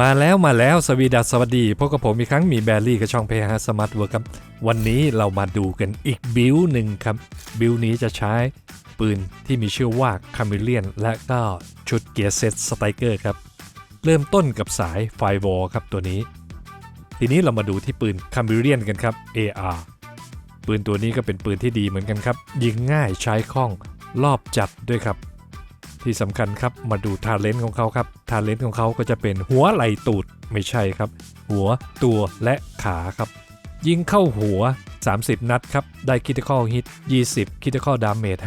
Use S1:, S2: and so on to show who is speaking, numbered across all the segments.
S1: มาแล้วมาแล้วสวีดัสสวัสดีพบกับผมอีกครั้งมีแบรี่กับช่องเพฮาสมาร์ทเวิร์ครับ วันนี้เรามาดูกันอีกบิลหนึ่งครับ บิลนี้จะใช้ปืนที่มีชื่อว่าคา m มเลียนและก็ชุดเกียร์เซตสไตรเกอร์ครับ เริ่มต้นกับสายไฟวอลครับตัวนี้ ทีนี้เรามาดูที่ปืนคา m มเลียนกันครับ AR ปืนตัวนี้ก็เป็นปืนที่ดีเหมือนกันครับ ยิงง่ายใช้คล่องรอบจัดด้วยครับ ที่สำคัญครับมาดูทาเลนต์ของเขาครับทาเลนต์ของเขาก็จะเป็นหัวไหลตูดไม่ใช่ครับ หัวตัวและขาครับ ยิงเข้าหัว 30 นัดครับ ได้คิ t คอฮิต 20 คิ t คอดาเมจ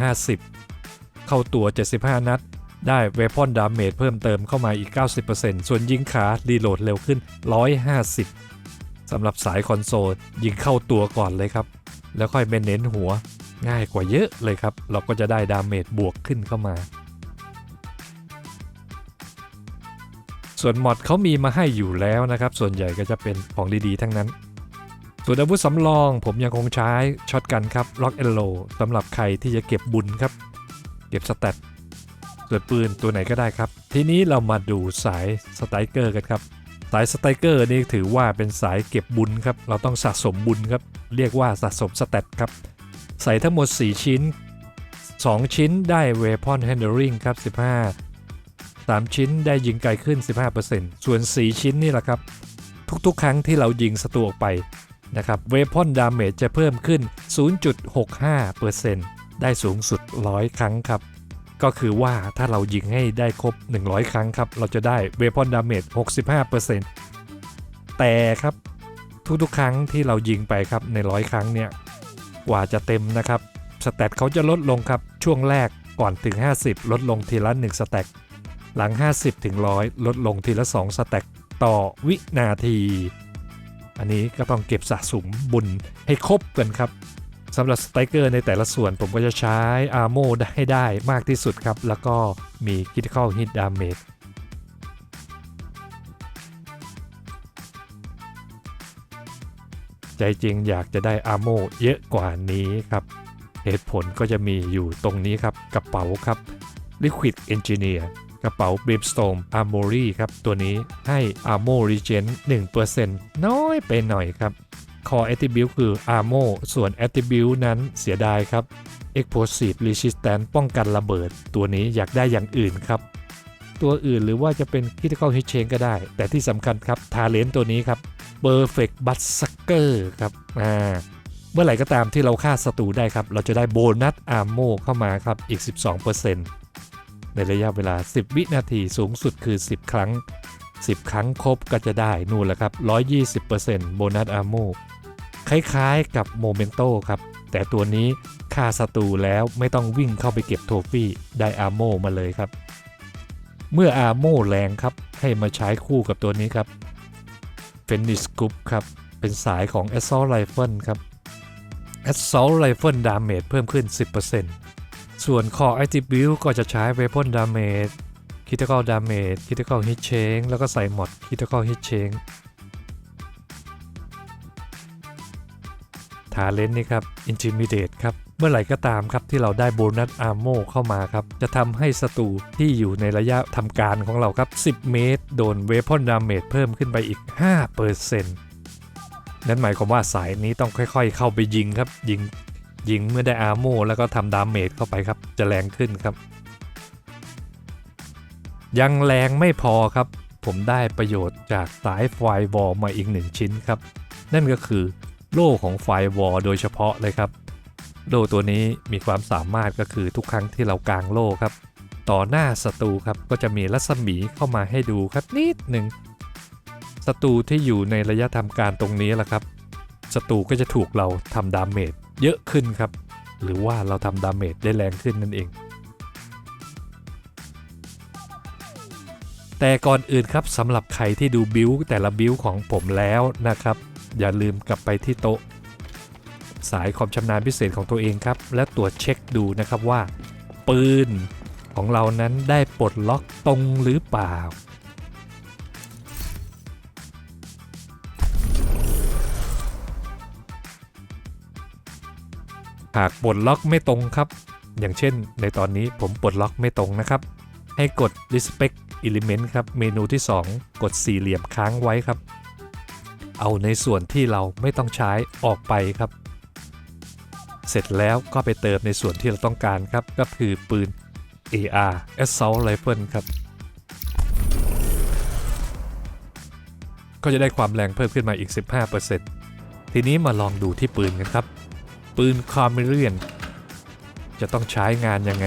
S1: 50 เข้าตัว 75 นัด ได้เวพอนดาเมจเพิ่มเติมเข้ามาอีก 90%ส่วนยิงขารีโหลดเร็วขึ้น 150สำหรับสายคอนโซลยิงเข้าตัวก่อนเลยครับ แล้วค่อยไปเน้นหัวง่ายกว่าเยอะเลยครับ เราก็จะได้ดาเมจบวกขึ้นเข้ามา ส่วนมอดเขามีมาให้อยู่แล้วนะครับ ส่วนใหญ่ก็จะเป็นของดีๆ ทั้งนั้น ส่วนอาวุธสำรองผมยังคงใช้ช็อตกันครับล็อกเอลโลสำหรับใครที่จะเก็บบุญครับ เก็บสแตทส่วนปืนตัวไหนก็ได้ครับ ทีนี้เรามาดูสายสไตรเกอร์กันครับ สายสไตรเกอร์นี่ถือว่าเป็นสายเก็บบุญครับ เราต้องสะสมบุญครับ เรียกว่าสะสมสแตทครับ ใส่ทั้งหมด 4 ชิ้น 2 ชิ้นได้เวพอนแฮนด์ริงครับ 15 3 ชิ้นได้ยิงไกลขึ้น 15%ส่วน 4 ชิ้นนี่แหละครับ ทุกๆ ครั้งที่เรายิงศัตรูออกไปนะครับเวพอนดาเมจจะเพิ่มขึ้น 0.65%ได้สูงสุด 100 ครั้งครับ ก็คือว่าถ้าเรายิงให้ได้ครบ 100 ครั้งครับ เราจะได้เวพอนดาเมจ65%แต่ครับทุกๆ ครั้งที่เรายิงไปครับใน 100 ครั้งเนี่ยกว่าจะเต็มนะครับสแตทเขาจะลดลงครับช่วงแรกก่อนถึง 50 ลดลงทีละ 1 สแต็ก หลัง 50ถึง100 ลดลงทีละ 2 สแต็กต่อวินาที อันนี้ก็ต้องเก็บสะสมบุญให้ครบกันครับสำหรับสไตเกอร์ในแต่ละส่วนผมก็จะใช้อาร์โมให้ได้มากที่สุดครับ แล้วก็มี Critical Hit Damage ใจจริงอยากจะได้อาร์โมเยอะกว่านี้ครับ เหตุผลก็จะมีอยู่ตรงนี้ครับกระเป๋าครับ Liquid Engineer กระเป๋า Brimstone Armory ครับ ตัวนี้ให้ Armor Regen 1%น้อยไปหน่อยครับ Core Attribute คือ Armor ส่วน Attribute นั้นเสียดายครับ Explosive Resistance ป้องกันระเบิด ตัวนี้อยากได้อย่างอื่นครับ ตัวอื่นหรือว่าจะเป็น Critical Hit Chain ก็ได้ แต่ที่สำคัญครับ Talent ตัวนี้ครับ Perfect Berserker ครับอ่าเมื่อไหร่ก็ตามที่เราฆ่าศัตรูได้ครับ เราจะได้โบนัสอาร์โมเข้ามาครับอีก 12% ในระยะเวลา 10 วินาทีสูงสุดคือ 10 ครั้ง 10 ครั้งครบก็จะได้นู่นแหละครับ 120%โบนัสอาร์โมคล้ายๆกับโมเมนโตครับ แต่ตัวนี้ฆ่าศัตรูแล้วไม่ต้องวิ่งเข้าไปเก็บโทฟี่ได้อาร์โมมาเลยครับ เมื่ออาร์โมแรงครับ ให้มาใช้คู่กับตัวนี้ครับ f e n i s Group ครับ เป็นสายของ Assault Rifle ครับ Assault Rifle Damage เพิ่มขึ้น 10% ส่วน Core Attribute ก็จะใช้ Weapon Damage Critical Damage Critical Hit Change แล้วก็ใส่ Mod Critical Hit Change Talent นี่ครับ Intimidate ครับ เมื่อไหร่ก็ตามครับที่เราได้โบนัสอาร์โมเข้ามาครับ จะทำให้ศัตรูที่อยู่ในระยะทำการของเราครับ 10 เมตร โดนเวพอนดาเมจเพิ่มขึ้นไปอีก 5%นั่นหมายความว่าสายนี้ต้องค่อยๆ เข้าไปยิงครับยิง ยิงเมื่อได้อาร์โมแล้วก็ทำดาเมจเข้าไปครับ จะแรงขึ้นครับ ยังแรงไม่พอครับ ผมได้ประโยชน์จากสายไฟวอลมาอีกหนึ่งชิ้นครับ นั่นก็คือโล่ของไฟวอลโดยเฉพาะเลยครับโล่ตัวนี้มีความสามารถก็คือทุกครั้งที่เรากางโล่ครับ ต่อหน้าศัตรูครับก็จะมีรัศมีเข้ามาให้ดูครับนิดหนึ่งศัตรูที่อยู่ในระยะทำการตรงนี้แหละครับศัตรูก็จะถูกเราทำดาเมจ เยอะขึ้นครับ หรือว่าเราทำดาเมจได้แรงขึ้นนั่นเอง แต่ก่อนอื่นครับสำหรับใครที่ดูบิวแต่ละบิวของผมแล้วนะครับ อย่าลืมกลับไปที่โต๊ะ สายความชำนาญพิเศษของตัวเองครับ และตรวจเช็คดูนะครับว่า ปืนของเรานั้นได้ปลดล็อกตรงหรือเปล่า หากปลดล็อกไม่ตรงครับ อย่างเช่น ในตอนนี้ผมปลดล็อกไม่ตรงนะครับ ให้กด respect element ครับ เมนูที่ 2 กดสี่เหลี่ยมค้างไว้ครับ เอาในส่วนที่เราไม่ต้องใช้ออกไปครับ เสร็จแล้วก็ไปเติมในส่วนที่เราต้องการครับ ก็คือปืน AR Assault Rifle ครับ ก็จะได้ความแรงเพิ่มขึ้นมาอีก 15%ทีนี้มาลองดูที่ปืนกันครับ ปืนคอมเมเรียน จะต้องใช้งานยังไง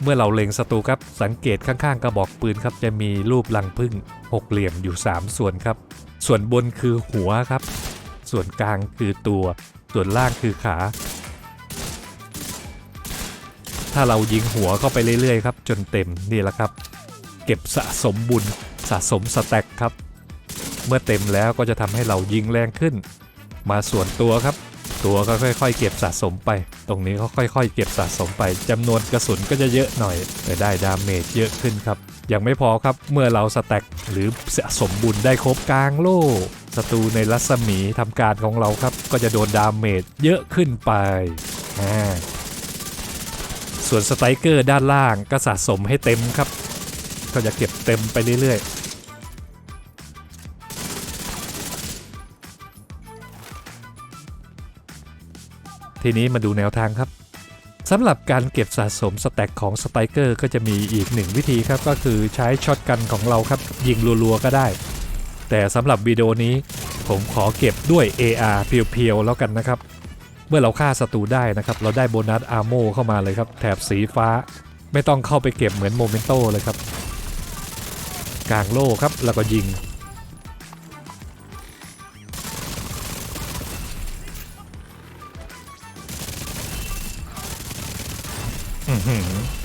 S1: เมื่อเราเล็งศัตรูครับสังเกตข้างๆกระบอกปืนครับจะมีรูปรังผึ้งหกเหลี่ยมอยู่ 3 ส่วนครับ ส่วนบนคือหัวครับ ส่วนกลางคือตัว ส่วนล่างคือขา ถ้าเรายิงหัวเข้าไปเรื่อยๆครับจนเต็มนี่แหละครับ เก็บสะสมบุญสะสมสแต็กครับ เมื่อเต็มแล้วก็จะทำให้เรายิงแรงขึ้น มาส่วนตัวครับ ตัวก็ค่อยๆ เก็บสะสมไป ตรงนี้ก็ค่อยๆ เก็บสะสมไปจำนวนกระสุนก็จะเยอะหน่อยแต่ได้ดาเมจเยอะขึ้นครับยังไม่พอครับเมื่อเราสแต็กหรือสะสมบุญได้ครบกลางโล่ศัตรูในรัศมีทำการของเราครับ ก็จะโดนดาเมจเยอะขึ้นไปส่วนสไตรเกอร์ด้านล่างก็สะสมให้เต็มครับ ก็จะเก็บเต็มไปเรื่อยๆ ทีนี้มาดูแนวทางครับสำหรับการเก็บสะสมสแต็กของสไตรเกอร์ก็จะมีอีกหนึ่งวิธีครับ ก็คือใช้ช็อตกันของเราครับ ยิงรัวๆก็ได้ แต่สำหรับวิดีโอนี้ ผมขอเก็บด้วย AR เพียวๆแล้วกันนะครับ เมื่อเราฆ่าศัตรูได้นะครับ เราได้โบนัสอาร์โมเข้ามาเลยครับ แถบสีฟ้า ไม่ต้องเข้าไปเก็บเหมือนโมเมนโตเลยครับกลางโล่ครับแล้วก็ยิง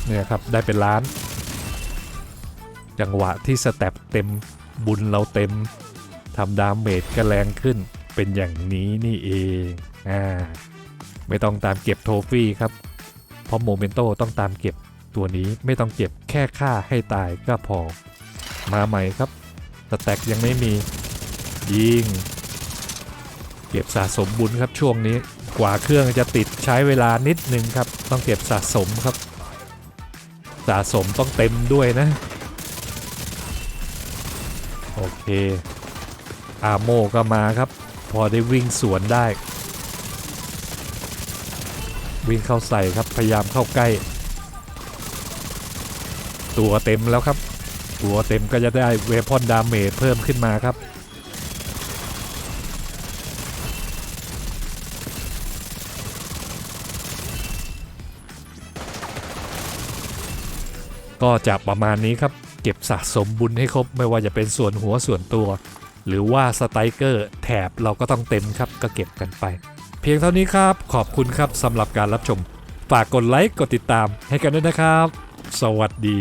S1: เนี่ยครับ ได้เป็นล้าน จังหวะที่สเต็ปเต็มบุญเราเต็มทำดาเมจก็แรงขึ้น เป็นอย่างนี้นี่เองอ่าไม่ต้องตามเก็บโทฟี่ครับ เพราะโมเมนโตต้องตามเก็บตัวนี้ไม่ต้องเก็บแค่ฆ่าให้ตายก็พอ มาใหม่ครับสแต็กยังไม่มี ยิง เก็บสะสมบุญครับช่วงนี้ กว่าเครื่องจะติดใช้เวลานิดนึงครับ ต้องเก็บสะสมครับ สะสมต้องเต็มด้วยนะ โอเค อาโมก็มาครับ พอได้วิ่งสวนได้ วิ่งเข้าใส่ครับพยายามเข้าใกล้ ตัวเต็มแล้วครับ ตัวเต็มก็จะได้เวพอนดาเมจเพิ่มขึ้นมาครับ ก็จะประมาณนี้ครับ เก็บสะสมบุญให้ครบไม่ว่าจะเป็นส่วนหัวส่วนตัว หรือว่าสไตรเกอร์แถบเราก็ต้องเต็มครับก็เก็บกันไป เพียงเท่านี้ครับ ขอบคุณครับสำหรับการรับชม ฝากกดไลค์กดติดตามให้กันด้วยนะครับ สวัสดี